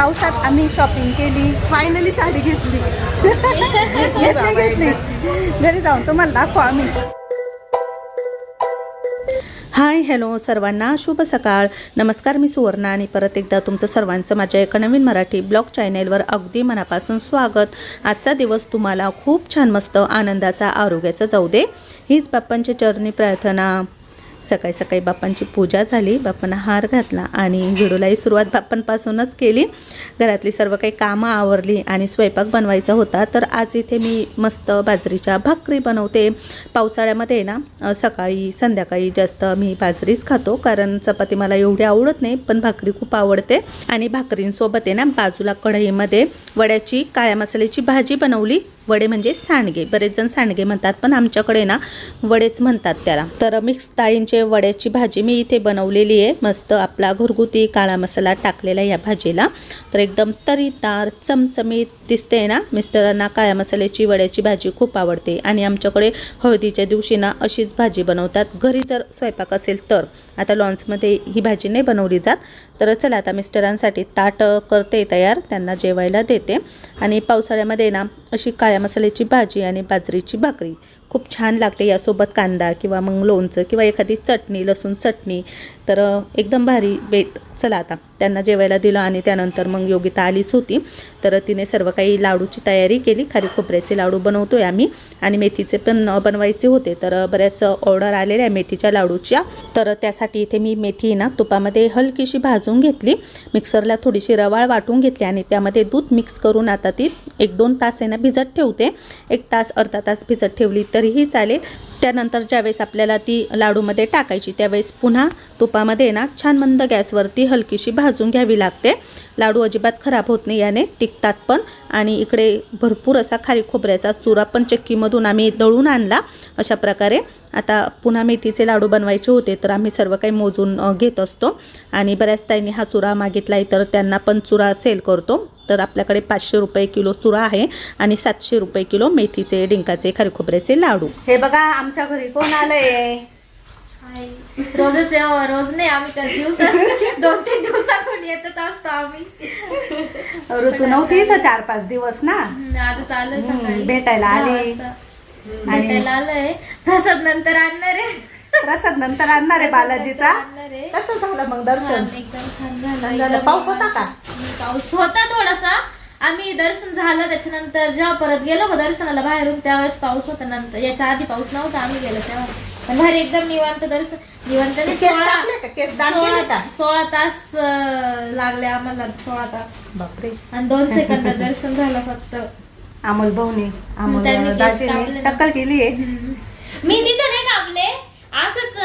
पावसात आम्ही शॉपिंग केली. फायनली साडी घेतली. घेतली घेतली घरी जाऊन तुम्हाला दाखवू आम्ही. हाय हॅलो सर्वांना. शुभ सकाळ. नमस्कार मी सुवर्णा आणि परत एकदा तुमचं सर्वांचं माझ्या एका नवीन मराठी ब्लॉग चॅनेलवर अगदी मनापासून स्वागत. आजचा दिवस तुम्हाला खूप छान मस्त आनंदाचा आरोग्याचा जाऊ दे. हीच बाप्पांची चरणी प्रार्थना. सकाळी सकाळी बाप्पांची पूजा झाली. बाप्पांना हार घातला आणि व्हिडिओलाही सुरुवात बाप्पांपासूनच केली. घरातली सर्व काही कामं आवरली आणि स्वयंपाक बनवायचा होता. तर आज इथे मी मस्त बाजरीच्या भाकरी बनवते. पावसाळ्यामध्ये ना सकाळी संध्याकाळी जास्त मी बाजरीच खातो. कारण चपाती मला एवढी आवडत नाही पण भाकरी खूप आवडते. आणि भाकरींसोबत आहे ना बाजूला कढईमध्ये वड्याची काळ्या मसाल्याची भाजी बनवली. वडे म्हणजे सांडगे. बरेच जण सांडगे म्हणतात पण आमच्याकडे ना वडेच म्हणतात त्याला. तर मिक्स डाळींचे वड्याची भाजी मी इथे बनवलेली आहे. मस्त आपला घरगुती काळा मसाला टाकलेला या भाजीला. तर एकदम तरीतार चमचमीत दिसते ना मिस्टरांना काळ्या मसाल्याची वड्याची भाजी खूप आवडते. आणि आमच्याकडे हळदीच्या दिवशी ना अशीच भाजी बनवतात. घरी जर स्वयंपाक असेल तर. आता लॉन्समध्ये ही भाजी नाही बनवली जात. तर चला आता मिस्टरांसाठी ताट करते तयार. त्यांना जेवायला देते. आणि पावसाळ्यामध्ये ना अशी काळ्या मसाल्याची भाजी आणि बाजरीची भाकरी खूप छान लागते. यासोबत कांदा किंवा मग लोणचं किंवा एखादी चटणी लसूण चटणी तर एकदम भारी बेत चला आता त्यांना जेवायला दिलं आणि त्यानंतर मग योगिता आलीच होती. तर तिने सर्व काही लाडूची तयारी केली. खारी खोबऱ्याचे लाडू बनवतो आहे आम्ही आणि मेथीचे पण बनवायचे होते. तर बऱ्याच ऑर्डर आलेल्या आहे मेथीच्या लाडूच्या. तर त्यासाठी इथे मी मेथी ना तुपामध्ये हलकीशी भाजून घेतली. मिक्सरला थोडीशी रवाळ वाटून घेतली आणि त्यामध्ये दूध मिक्स करून आता ती एक दोन तास आहे ना भिजत ठेवते. एक तास अर्धा तास भिजत ठेवली तरीही चालेल. त्यानंतर ज्यावेळेस आपल्याला ती लाडूमध्ये टाकायची. त्यावेळेस पुन्हा तुपामध्ये ना छान मंद गॅसवरती हलकीशी भाजून घ्यावी लागते. लाडू अजिबात खराब होत नाही याने टिकतात पण. आणि इकडे भरपूर असा खारी खोबऱ्याचा चुरा पण चक्कीमधून आम्ही दळून आणला. अशा प्रकारे आता पुन्हा मेथीचे लाडू बनवायचे होते तर आम्ही सर्व काही मोजून घेत असतो. आणि बऱ्याच ताईंनी हा चुरा मागितला आहे तर त्यांना पण चुरा सेल करतो. तर आपल्याकडे पाचशे रुपये किलो चुरा आहे आणि सातशे रुपये किलो मेथीचे डिंकाचे खारी खोबऱ्याचे लाडू. हे बघा आमच्या घरी कोण आलंय? रोजच रोज नाही आम्ही दोन तीन दिवसातून येतच असतो आम्ही. ऋतू नव्हती इथं चार पाच दिवस ना? आता चालू भेटायला आली. भेटायला आलोय. तसंच नंतर आणणार आहे. प्रसाद नंतर आणणार आहे बालाजीचा. कसं झालं मग दर्शन. एकदम छान झालं. पाऊस होता का? पाऊस होता थोडासा. आम्ही दर्शन झालं त्याच्यानंतर जेव्हा परत गेलो का दर्शनाला बाहेरून त्यावेळेस पाऊस होता नंतर. याच्या आधी पाऊस नव्हता आम्ही गेलो तेव्हा. पण भारी एकदम निवांत दर्शन निवांत नाही, केस सोळा टाकले का? केस दान केले सोळा का? सोळा तास अं, लागले आम्हाला. सोळा तास. बापरे. आणि दोन सेकंद दर्शन झालं फक्त. अमोल भाऊने अमोल त्यांनी केस दाजीने कापले ना. टक्कल केली आहे मी तिथे नाही कापले असंच अं,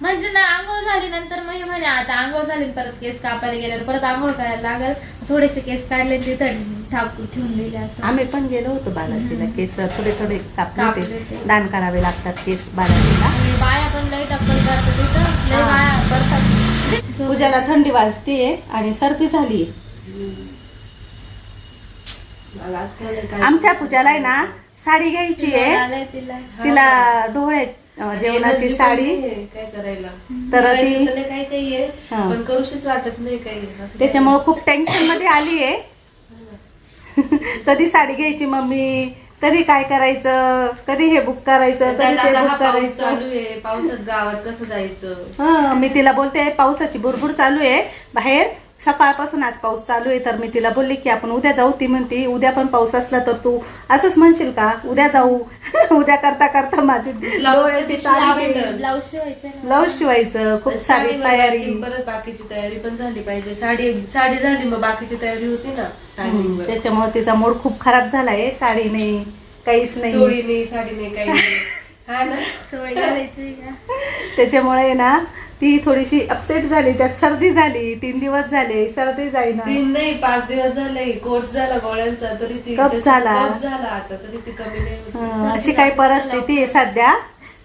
म्हणजे ना आंघोळ झाली नंतर मग हे म्हणे आता आंघोळ झाली परत केस कापायला गेल्यावर परत आंघोळ करायला लागल. थोडेसे केस काढले तिथं ठाकून ठेवून दिले असं. आम्ही पण गेलो होतो बालाजीला. केस थोडे थोडे कापले कापले होते. ते. दान करावे लागतात केस बालाजीला. आणि बाया पण लई टक्कल करतात तिथं. लई हा. बाया करतात. पूजाला थंडी वाजते आणि सर्दी झाली मला असं झालं काय? आमच्या पूजाला आहे ना साडी घ्यायची आहे तिला. तिला डोळे अं, जेवणाची साडी. काय करायला. तर ती- काही काही आहे. पण करूशीच वाटत नाही काही. त्याच्यामुळे खूप टेन्शनमध्ये आली आहे. कधी साडी घ्यायची मम्मी? कधी काय करायचं? कधी हे बुक करायचं? कधी ते बुक करायचं? चालू आहे. पावसात गावात कसं जायचं? हं, मी तिला बोलते पावसाची भुरभुर चालू आहे. बाहेर सकाळपासून आज पाऊस चालू आहे तर मी तिला बोलली की आपण उद्या जाऊ ती म्हणते उद्या पण पाऊस असला तर तू असंच म्हणशील का? उद्या जाऊ. उद्या करता करता माझी डोळ्याची. ब्लाऊज शिवायचं ना. ब्लाऊज शिवायचं. खूप सारी साडी तयारी. परत बाकीची तयारी पण झाली पाहिजे. साडी साडी झाली मग बाकीची तयारी होती ना त्याच्यामुळे तिचा मूड खूप खराब झालाय साडी नाही काहीच नाही. साडी नाही काही नाही. हा ना? त्याच्यामुळे ना ती थोडीशी अपसेट झाली त्यात सर्दी झाली तीन दिवस झाले सर्दी जाईना तीन नाही पाच दिवस झाले कोर्स झाला गोळ्यांचा तरी ती तशी- झाला. झाला आता तरी ती कमी नाही होत. हं, अशी काही परिस्थिती आहे सध्या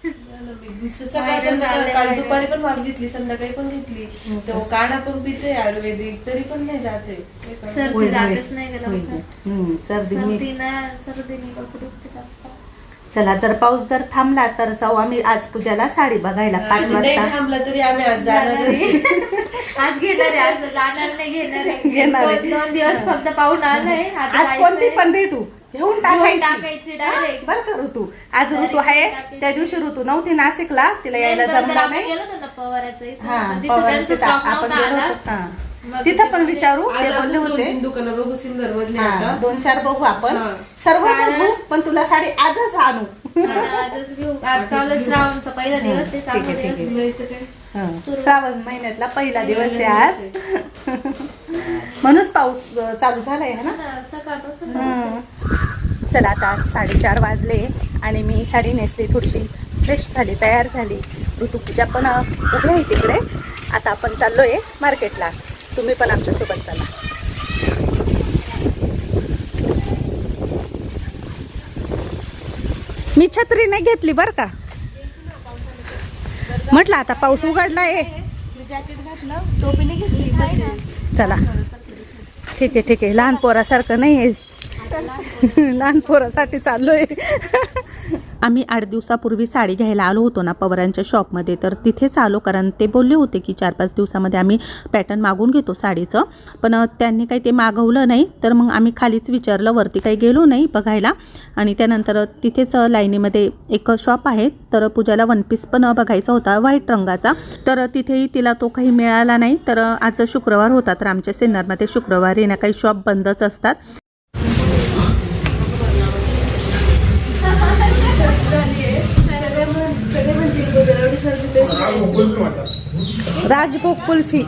झालं मी. सकाळी संध्याकाळी काल दुपारी पण वाफ घेतली संध्याकाळी पण घेतली तो काढा पण पिते आयुर्वेदिक तरी पण नाही जाते काय करणार? सर्दी होईल, होईल. जातच नाही गेलं होईल. हं, सर्दी सर्दी ना सर्दी नाही दुखते जास्त चला जर पाऊस जर थांबला तर जाऊ आम्ही आज पूजाला साडी बघायला पाच वाजता. थांबला तरी आम्ही आज जाणार नाही. आज घेणार आहे आज जाणार नाही घेणार आहे. घेणार आहे. दोन दोन दिवस फक्त पाहून आलंय आता आज कोणती. पण भेटू. घेऊन घेऊन टाकायची. बरं का ऋतू? आज ऋतू आहे. त्या दिवशी ऋतू नव्हती नाशिकला. तिला यायला जमलं आपण नाही. गेलो होतो ना पवाराचं इथं. हा तिथं पवारांचं त्यांचा ता- stock आपण नव्हता गेलो आला. होतो. हा. तिथं पण विचारू आज ते बोलले होते. तीन दुकानं बघू सिंदर मधली आता. दोन चार बघू आपण. हा. सर्व कारण- बघू पण तुला साडी आजच आणू. आता आजच घेऊ. आज चालू श्रावणचा पहिला दिवस ते ठीक आहे, चांगला ठीक दिवस नाही तर काय हा. श्रावण महिन्यातला पहिला दिवस आहे आज. म्हणूनच पाऊस अं, चालू झालाय है ना हा. सकाळपासून हं. चला आता साडेचार वाजले आणि मी साडी नेसली थोडीशी फ्रेश झाली तयार झाली. ऋतुपूजा पण अ, उभी आहे तिकडे. आता आपण चाललोय मार्केटला तुम्ही पण आमच्यासोबत चला. मी छत्री नाही घेतली बरं का? म्हटलं आता पाऊस उघडला आहे चला. ठीक आहे ठीक आहे. लहान पोरासारखं नाही आहे लहान पोरासाठी चाललोय. आम्ही आठ दिवसापूर्वी साडी घ्यायला आलो होतो ना पवारांच्या शॉपमध्ये तर तिथेच आलो कारण ते बोलले होते की चार पाच दिवसामध्ये आम्ही पॅटर्न मागून घेतो साडीचं. पण त्यांनी काही ते मागवलं नाही तर मग आम्ही खालीच विचारलं वरती काही गेलो नाही बघायला. आणि त्यानंतर तिथेच लाईनीमध्ये एक शॉप आहे तर पूजाला वन पीस पण बघायचा होता व्हाईट रंगाचा. तर तिथेही तिला तो काही मिळाला नाही तर आज शुक्रवार होता तर आमच्या सिन्नरमध्ये शुक्रवारी ना काही शॉप बंदच असतात सगळे म्हणतील बघा, एवढी सर्दी ते- राजभोग कुल्फी.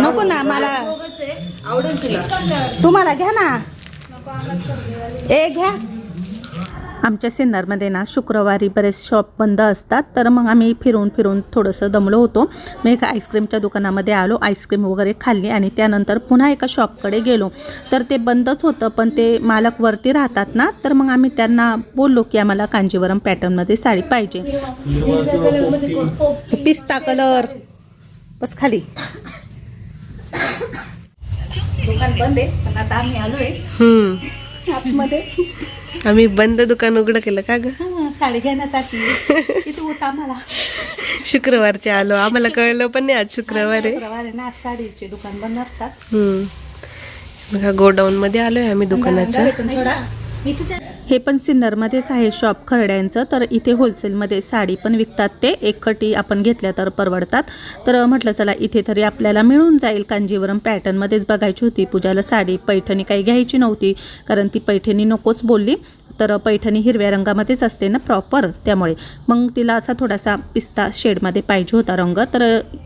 नको ना मला आवडेल तुम्हाला घ्या ना. ए घ्या. आमच्या सिन्नरमध्ये ना शुक्रवारी बरेच शॉप बंद असतात. तर मग आम्ही फिरून फिरून थोडंसं दमलो होतो. मग एका आईस्क्रीमच्या दुकानामध्ये आलो. आईस्क्रीम वगैरे खाल्ली आणि त्यानंतर पुन्हा एका शॉपकडे गेलो. तर ते बंदच होतं पण ते मालक वरती राहतात ना तर मग आम्ही त्यांना बोललो की आम्हाला कांजीवरम पॅटर्नमध्ये साडी पाहिजे. पिस्ता कलर. बस खाली. दुकान बंद आहे पण आता आम्ही आलोय. आतमध्ये. आम्ही बंद दुकान उघडं केलं का ग? साडी घेण्यासाठी. किती होता आम्हाला. शुक्रवारचे आलो. आम्हाला कळलं पण नाही आज शुक्रवार आहे. शुक्रवार आहे ना आज साडीचे दुकान बंद असतात. हम्म. बघा गोडाऊन मध्ये आलोय आम्ही दुकानाच्या. थोडा. इथे हे पण सिन्नरमध्येच आहे शॉप खरड्यांचं. तर इथे होलसेलमध्ये साडी पण विकतात ते. एक कटी आपण घेतल्या तर परवडतात. तर म्हटलं चला इथे तरी आपल्याला मिळून जाईल. कांजीवरम पॅटर्नमध्येच बघायची होती. पूजाला साडी पैठणी काही घ्यायची नव्हती. कारण ती पैठणी नकोच बोलली. तर पैठणी हिरव्या रंगामध्येच असते ना प्रॉपर त्यामुळे. मग तिला असा थोडासा पिस्ता शेडमध्ये पाहिजे होता रंग. तर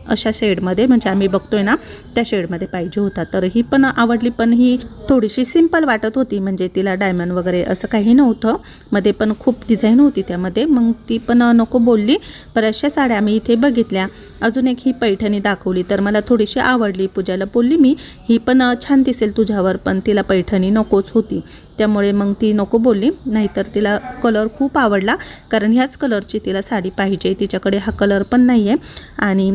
अशा शेडमध्ये म्हणजे आम्ही बघतोय ना त्या शेडमध्ये पाहिजे होता. तर ही पण आवडली पण ही थोडीशी सिंपल वाटत होती. म्हणजे तिला डायमंड वगैरे असं काही नव्हतं. मध्ये पण खूप डिझाईन होती त्यामध्ये. मग ती पण नको बोलली. बऱ्याचशा साड्या आम्ही इथे बघितल्या. अजून एक ही पैठणी दाखवली. तर मला थोडीशी आवडली. पूजाला बोलली मी ही पण छान दिसेल तुझ्यावर पण तिला पैठणी नकोच होती. त्यामुळे मग ती नको बोलली. नाहीतर तिला कलर खूप आवडला. कारण ह्याच कलरची तिला साडी पाहिजे. तिच्याकडे हा कलर पण नाही आहे आणि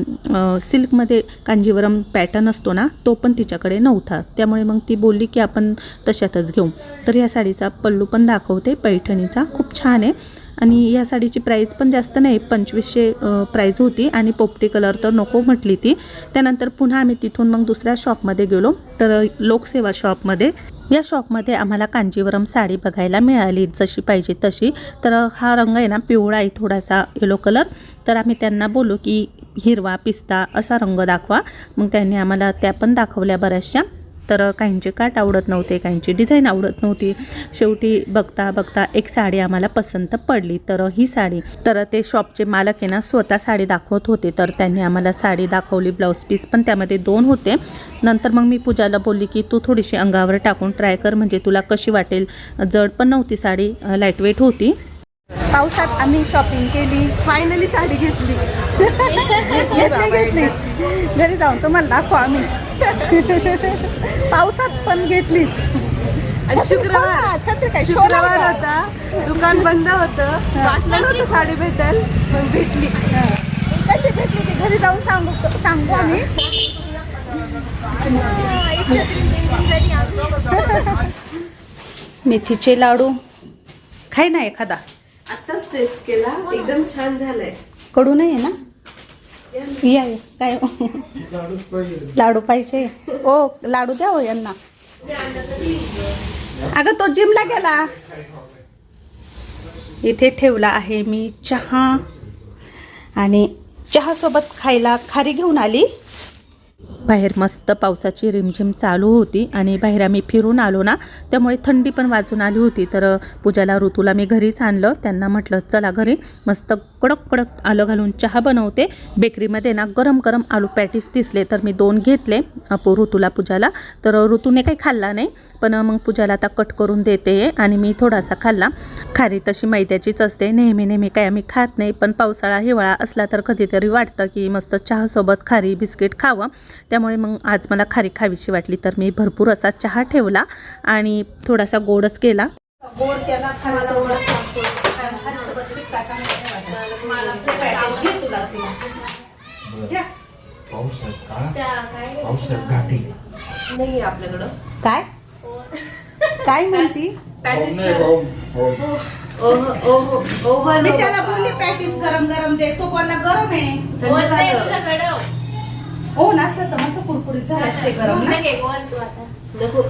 सिल्कमध्ये कांजीवरम पॅटर्न असतो ना तो पण तिच्याकडे नव्हता. त्यामुळे मग ती बोलली की आपण तशातच घेऊ. तर या साडीचा पल्लू पण दाखवते. पैठणीचा. खूप छान आहे. आणि या साडीची प्राईस पण जास्त नाही पंचवीसशे प्राईज होती आणि पोपटी कलर तर नको म्हटली ती. त्यानंतर पुन्हा आम्ही तिथून मग दुसऱ्या शॉपमध्ये गेलो. तर लोकसेवा शॉपमध्ये या शॉपमध्ये आम्हाला कांजीवरम साडी बघायला मिळाली. जशी पाहिजे तशी. तर हा रंग आहे ना पिवळा आहे थोडासा येलो कलर तर आम्ही त्यांना बोलू की हिरवा पिस्ता असा रंग दाखवा. मग त्यांनी आम्हाला त्या पण दाखवल्या बऱ्याचशा. तर काहींचे काट आवडत नव्हते काहींची डिझाईन आवडत नव्हती. शेवटी बघता बघता एक साडी आम्हाला पसंत पडली. तर ही साडी तर ते शॉपचे मालक आहे ना स्वतः साडी दाखवत होते. तर त्यांनी आम्हाला साडी दाखवली ब्लाऊज पीस पण त्यामध्ये दोन होते. नंतर मग मी पूजाला बोलली की तू थोडीशी अंगावर टाकून ट्राय कर म्हणजे तुला कशी वाटेल. जड पण नव्हती साडी लाइट वेट होती. पावसात आम्ही शॉपिंग केली. फायनली साडी घेतली. घेतली घेतली. घरी जाऊन तुम्हाला दाखव आम्ही. पावसात पण घेतलीच. आणि शुक्रवार. छत्री काय शुक्रवार? होता. दुकान बंद होतं. वाटलं नव्हतं साडी भेटेल. पण भेटली. कशी भेटली ती? घरी जाऊन सांगू सांगू आम्ही. मेथीचे लाडू. खाय ना एखादा. आताच टेस्ट केला. एकदम छान झालंय. कडू नाही आहे ना? या या. काय? लाडू पाहिजे. ओ लाडू द्या हो यांना. अगं तो जिमला गेला. इथे ठेवला आहे मी चहा. आणि चहासोबत खायला खारी घेऊन आली. बाहेर मस्त पावसाची रिमझिम चालू होती आणि बाहेर आम्ही फिरून आलो ना त्यामुळे थंडी पण वाजून आली होती. तर पूजाला ऋतूला मी घरीच आणलं. त्यांना म्हटलं चला घरी. मस्त कडक कडक आलं घालून चहा बनवते. बेकरीमध्ये ना गरम गरम आलू पॅटीस दिसले तर मी दोन घेतले अपू ऋतूला पूजाला. तर ऋतूने काही खाल्ला नाही पण मग पूजाला आता कट करून देते आणि मी थोडासा खाल्ला. खारी तशी मैद्याचीच असते. नेहमी नेहमी काय आम्ही खात नाही पण पावसाळा हिवाळा असला तर कधीतरी वाटतं की मस्त चहासोबत खारी बिस्किट खावं. त्यामुळे मग आज मला खारी खावीशी वाटली तर मी भरपूर असा चहा ठेवला आणि थोडासा गोडच केला. गोड केला पावसाळ्यात घाटी नाही आपल्याकडं. काय? काय म्हणती? मी त्याला बोलले पॅटीस गरम गरम दे. तो बोलला गरम आहे. हो नसतं तर मस्त कुरकुरीत झालं असते गरम ना. नको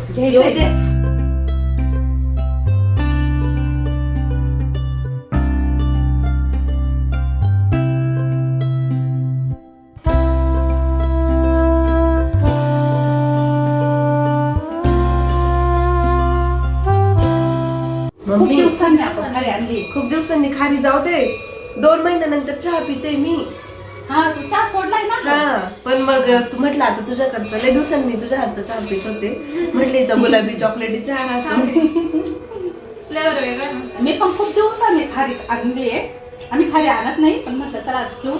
खूप मम्मी दिवसांनी आपण खाली आणली. खूप दिवसांनी खाली जाऊ दे. दोन महिन्यानंतर चहा पिते मी. हा तू चहा सोडलाय ना हा पण मग तू म्हटलं आता तुझ्याकडचं लय दिवसांनी तुझ्या हातचा चहा पित होते. म्हटले हिचा गुलाबी चॉकलेटी चहा राहतो. फ्लेवर वेगळा ना मी पण खूप दिवसांनी खारी आणली आहे. आम्ही खाली आणत नाही पण म्हटलं चला आज घेऊ.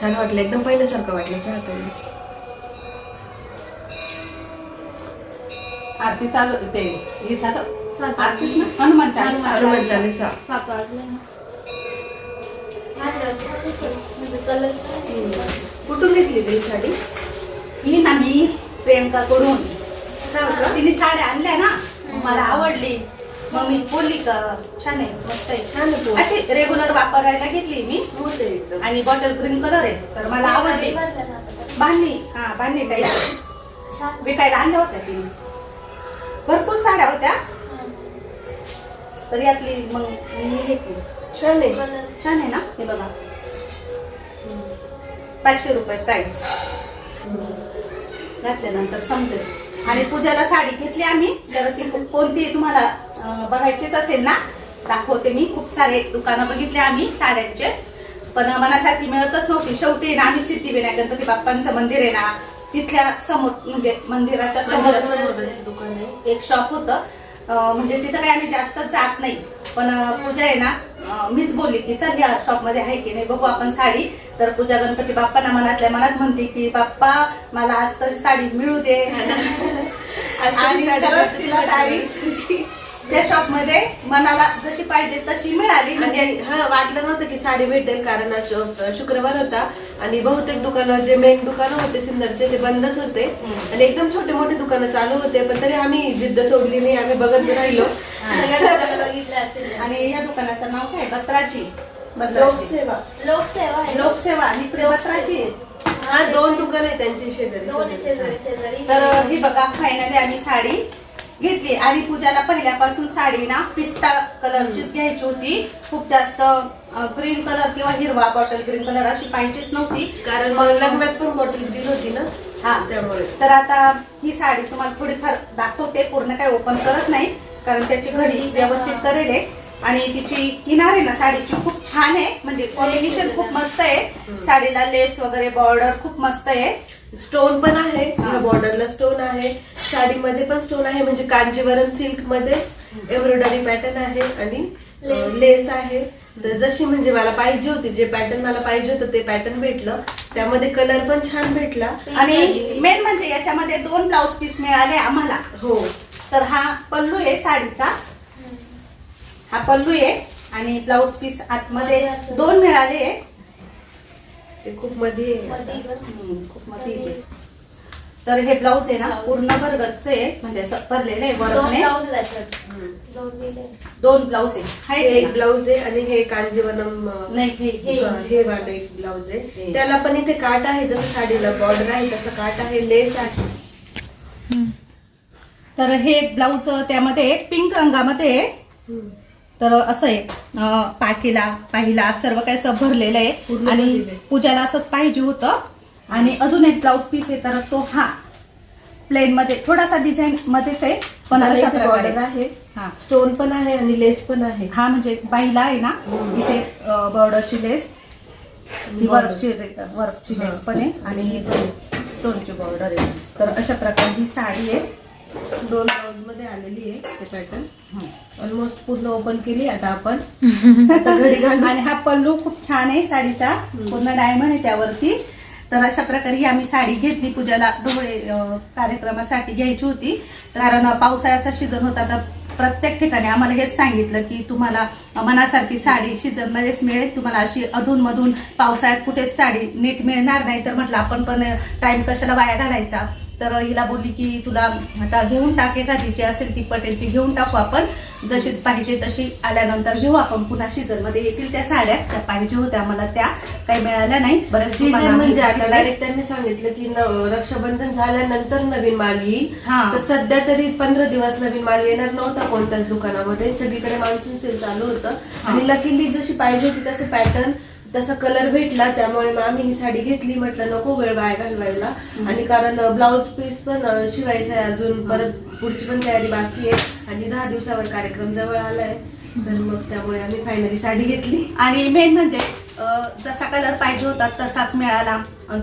छान वाटलं एकदम पहिल्यासारखं वाटलं चहा पिऊन. आरती चालू ते हे झालं. ना हनुमान चालीसा. हनुमान चालीसा. सात वाजले ना. कुठून घेतली ती साडी? ही ना मी प्रियंकाकडून हा का? तिने साड्या आणल्या ना. मला आवडली. मग मी बोलली का छान आहे मस्त आहे. छान. अशी रेग्युलर वापरायला घेतली मी. एकदम. आणि बॉटल ग्रीन कलर आहे. तर मला आवडली. बांधणी हा बांधणी टाईप विकायला आणल्या होत्या तिने. भरपूर साड्या होत्या. तर यातली मग मी घेतली छान आहे. छान आहे ना? हे बघा. पाचशे रुपये प्राइस घातल्यानंतर समजेल. आणि पूजाला साडी घेतली आम्ही. तर ती कोणती तुम्हाला बघायचीच असेल ना? दाखवते मी. खूप सारे दुकानं बघितले आम्ही साड्यांचे. पण मनासारखी मिळतच नव्हती. शेवटी ना आम्ही सिद्धिविनायक गणपती बाप्पांचं मंदिर आहे ना तिथल्या समोर म्हणजे मंदिराच्या समोर दुकान आहे. एक शॉप होतं. म्हणजे तिथं काही आम्ही जास्त जात नाही. पण पूजा आहे ना मीच बोलली की चल या शॉपमध्ये आहे की नाही बघू आपण साडी. तर पूजा गणपती बाप्पांना मनातल्या मनात म्हणते की बाप्पा मला आज तरी साडी मिळू दे. आणि तिला साडी त्या शॉपमध्ये मनाला जशी पाहिजे तशी मिळाली. म्हणजे हा वाटलं नव्हतं की साडी भेटेल कारण आज शु- शुक्रवार होता. आणि बहुतेक दुकानं जे मेन दुकानं होते सिन्नरचे ते बंदच होते. आणि एकदम छोटे मोठे दुकानं चालू होते पण तरी आम्ही जिद्द सोडली नाही आम्ही बघत राहिलो. बघितलं असेल आणि या दुकानाचं नाव काय? बत्राची. बत्राची. लोकसेवा. लोकसेवा आहे. लोकसेवा. आणि इकडे बत्राची आहे. हा दोन दुकान आहे त्यांची शेजारी दोन शेजारी. शेजारी शेजारी. तर ही बघा फायनली आम्ही साडी घेतली. आणि पूजाला पहिल्यापासून साडी ना पिस्ता कलरचीच घ्यायची होती. खूप जास्त ग्रीन कलर किंवा हिरवा बॉटल ग्रीन कलर अशी पाहिजेच नव्हती. कारण लग्नात पण बॉटल दिली होती ना हा. त्यामुळे. तर आता ही साडी तुम्हाला थोडीफार दाखवते. पूर्ण काय ओपन करत नाही कारण त्याची घडी व्यवस्थित करेल आहे. आणि तिची किनार ना साडीची खूप छान आहे. म्हणजे कॉम्बिनेशन खूप मस्त आहे. साडीला लेस वगैरे बॉर्डर खूप मस्त आहे. स्टोन पण आहे. बॉर्डरला स्टोन आहे. साडीमध्ये पण स्टोन आहे म्हणजे कांजीवरम सिल्क मध्येच एम्ब्रॉयडरी पॅटर्न आहे आणि. लेस आहे. तर जशी म्हणजे मला पाहिजे होती जे पॅटर्न मला पाहिजे होतं ते पॅटर्न भेटलं. त्यामध्ये कलर पण छान भेटला. आणि मेन म्हणजे याच्यामध्ये दोन ब्लाऊज पीस मिळाले आम्हाला. हो. तर हा पल्लू आहे साडीचा. हा पल्लू आहे आणि ब्लाऊज पीस आतमध्ये दोन मिळाले. ते खूप मध्ये खूप मध्ये आहे. तर हे ब्लाऊज आहे ना पूर्ण भरगतच आहे. म्हणजे असं भरलेलं आहे दोन ब्लाऊज त्याच्यात दोन दिले. दोन ब्लाऊज आहे. हे हाय एक? ब्लाऊज आहे आणि हे कांजीवरम अं, नाही हे हे. हा, हे वालं एक ब्लाऊज आहे. हे. त्याला पण इथे काट आहे जसं साडीला बॉर्डर आहे तसं काट आहे लेस आहे. तर हे एक ब्लाऊज त्यामध्ये पिंक रंगामध्ये. तर असं आहे. पाठीला पाहिला सर्व काही असं भरलेलं आहे. आणि. पूजाला असंच पाहिजे होतं. आणि अजून एक ब्लाऊज पीस आहे तर तो हा. प्लेन मध्ये थोडासा डिझाईन मध्येच आहे पण अशा प्रकारे आहे. हा. स्टोन पण आहे आणि लेस पण आहे. हा म्हणजे बाईला आहे ना इथे बॉर्डरची लेस. वर्कची वर्कची लेस पण आहे आणि स्टोनची बॉर्डर आहे. तर अशा प्रकारे ही साडी आहे. दोन ब्लाऊजमध्ये आलेली आहे ते पॅटर्न ऑलमोस्ट पूर्ण ओपन केली आता आपण घडी आणि हा पल्लू खूप छान आहे साडीचा. पूर्ण डायमंड आहे त्यावरती. तर अशा प्रकारे ही आम्ही साडी घेतली. पूजाला डोळे कार्यक्रमासाठी घ्यायची होती. कारण पावसाळ्याचा सीझन होता तर प्रत्येक ठिकाणी आम्हाला हेच सांगितलं की तुम्हाला मनासारखी साडी सीझनमध्येच मिळेल. तुम्हाला अशी अधूनमधून पावसाळ्यात कुठेच साडी नीट मिळणार नाही. तर म्हटलं आपण पण टाईम कशाला वाया घालायचा? तर हिला बोलली की तुला आता घेऊन टाक एखादी जी असेल ती पटेल ती घेऊन टाकू आपण. जशी पाहिजे तशी आल्यानंतर घेऊ आपण. पुन्हा सीझनमध्ये येतील त्या साड्या. त्या पाहिजे होत्या मला त्या काही मिळाल्या नाही. बऱ्याच सीझन म्हणजे आता डायरेक्ट त्यांनी सांगितलं की रक्षाबंधन झाल्यानंतर नवीन माल येईल. हा. तर सध्या तरी पंधरा दिवस नवीन माल येणार नव्हता कोणत्याच दुकानामध्ये. सगळीकडे मान्सून सेल चालू होतं. आणि लकीली जशी पाहिजे होती तसं पॅटर्न तसा कलर भेटला त्यामुळे मग आम्ही ही साडी घेतली. म्हटलं नको वेळ वाया घालवायला. आणि कारण ब्लाऊज पीस पण शिवायचं आहे अजून. परत पुढची पण तयारी बाकी आहे. आणि दहा दिवसावर कार्यक्रम जवळ आलाय. तर मग त्यामुळे आम्ही फायनली साडी घेतली. आणि मेन म्हणजे जसा कलर पाहिजे होता तसाच मिळाला.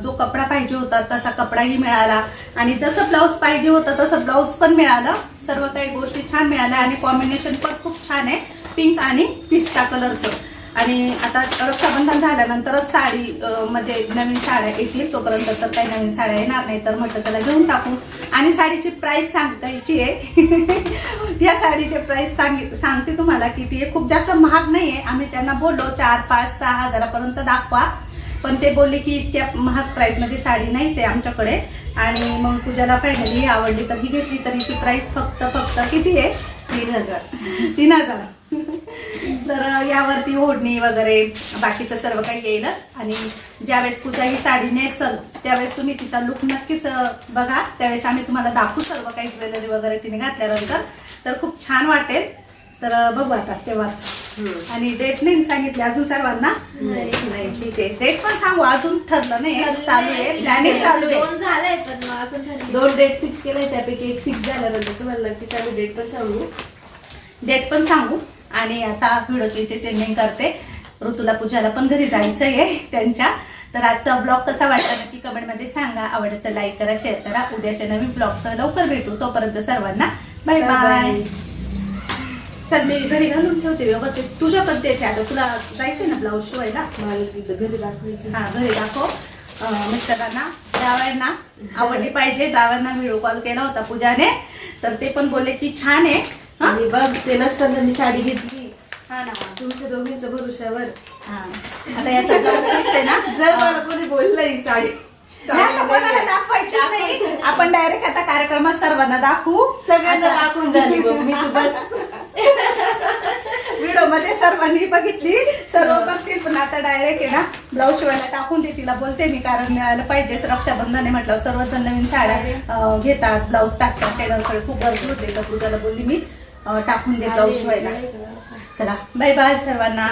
जो कपडा पाहिजे होता तसा कपडाही मिळाला. आणि जसं ब्लाऊज पाहिजे होतं तसं ब्लाऊज पण मिळालं. सर्व काही गोष्टी छान मिळाल्या. आणि कॉम्बिनेशन पण खूप छान आहे. पिंक आणि पिस्ता कलरचं आणि आता रक्षाबंधन झाल्यानंतरच साडी मध्ये नवीन साड्या येतील. तोपर्यंत तर काही नवीन साड्या येणार नाही. तर म्हटलं त्याला घेऊन टाकू. आणि साडीची प्राइस सांगायची आहे. त्या साडीचे प्राइस सांगित सांगते तुम्हाला की ती खूप जास्त महाग नाही आहे आम्ही त्यांना बोललो चार पाच सहा हजारापर्यंत दाखवा. पण ते बोलले की इतक्या महाग प्राईसमध्ये साडी नाहीच आहे आमच्याकडे. आणि मग पूजाला फायनली आवडली तर ही घेतली तरी ती प्राईस फक्त फक्त किती आहे? तीन हजार. तीन हजार. तर यावरती ओढणी वगैरे बाकीचं सर्व काही येईलच. आणि ज्यावेळेस पूजा ही साडी नेसल त्यावेळेस तुम्ही तिचा लुक नक्कीच बघा. त्यावेळेस आम्ही तुम्हाला दाखवू सर्व काही ज्वेलरी वगैरे तिने घातल्यानंतर. तर खूप छान वाटेल. तर बघू आता तेव्हाच. आणि डेट नाही सांगितली अजून सर्वांना? नाही. ठीक आहे. डेट पण सांगू अजून ठरलं नाही. चालू आहे. प्लॅनिंग चालू आहे. दोन झालंय पण मग अजून ठरले. दोन डेट फिक्स केले त्यापैकी एक फिक्स झाल्यानंतर तुम्हाला नक्कीच आम्ही डेट पण सांगू. डेट पण सांगू. आणि आता व्हिडिओची इथे सेंडिंग करते. ऋतूला पूजाला पण घरी जायचं आहे त्यांच्या. तर आजचा ब्लॉग कसा वाटला नक्की कमेंटमध्ये सांगा. आवडत तर लाईक करा शेअर करा. उद्याच्या नवीन ब्लॉगसह लवकर भेटू. तोपर्यंत सर्वांना बाय बाय. चल मी घरी घालून ठेवते व्यवस्थित. तुझ्या पद्धतीचे आता तुला जायचंय ना ब्लाऊज शिवायला? घरी दाखवायची हा घरी दाखव. मिस्टरांना जावयांना. आवडली पाहिजे. जावयांना व्हिडिओ कॉल केला होता पूजाने. तर ते पण बोलले की छान आहे. आणि बघ ते नसताना मी साडी घेतली. हा ना. तुमच्या दोघींच्या भरोशावर हा. आता याचा ना? जर मला कोणी बोललं ही साडी नाही, आता कोणाला दाखवायचीच नाही. आपण डायरेक्ट आता कार्यक्रमात सर्वांना दाखवू. सगळ्यांना दाखवून झाली बघ मी तू बस. व्हिडिओमध्ये सर्वांनी बघितली. सर्व बघतील पण आता डायरेक्ट आहे ना ब्लाऊज शिवायला टाकून दे तिला बोलते मी कारण मिळालं पाहिजे. रक्षाबंधन आहे म्हटलं सर्वजण नवीन साड्या अं, घेतात ब्लाऊज टाकतात. टेलरकडे खूप गर्दी होते. तर पूजाला बोलली मी टाकून दे ब्लाऊज शिवायला. चला बाय बाय सर्वांना.